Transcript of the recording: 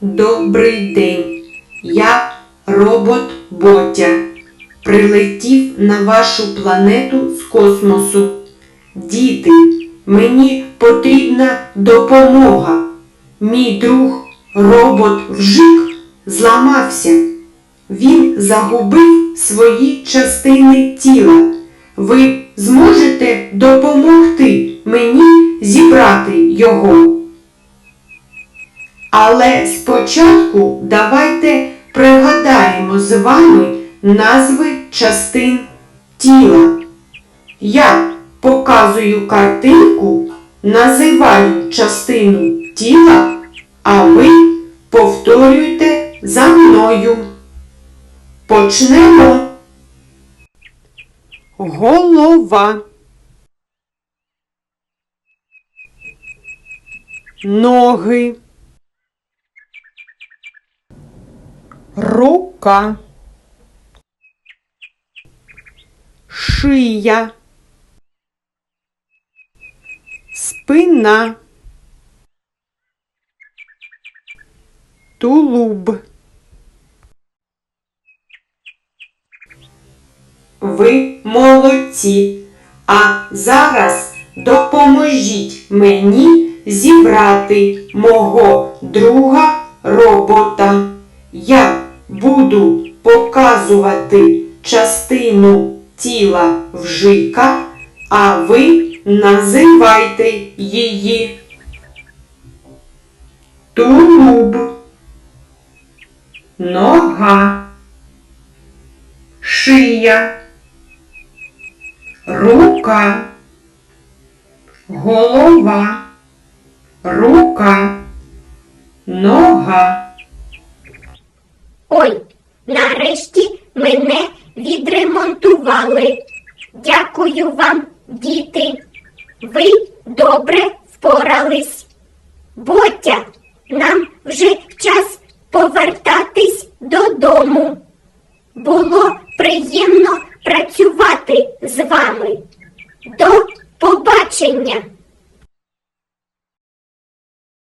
Добрий день. Я робот Ботя. Прилетів на вашу планету з космосу. Діти, мені потрібна допомога. Мій друг робот Вжик зламався. Він загубив свої частини тіла. Ви зможете допомогти мені зібрати його. Але спочатку давайте пригадаємо з вами назви частин тіла. Я показую картинку, називаю частину тіла, а ви повторюйте за мною. Почнемо. Голова. Ноги. Рука. Шия. Спина. Тулуб. Ви молодці. А зараз допоможіть мені зібрати мого друга буду показувати частину тіла вжика, а ви називайте її. Тулуб, нога, шия, рука, голова, рука, нога. Ой, нарешті мене відремонтували. Дякую вам, діти. Ви добре впорались. Ботя, нам вже час повертатись додому. Було приємно працювати з вами. До побачення!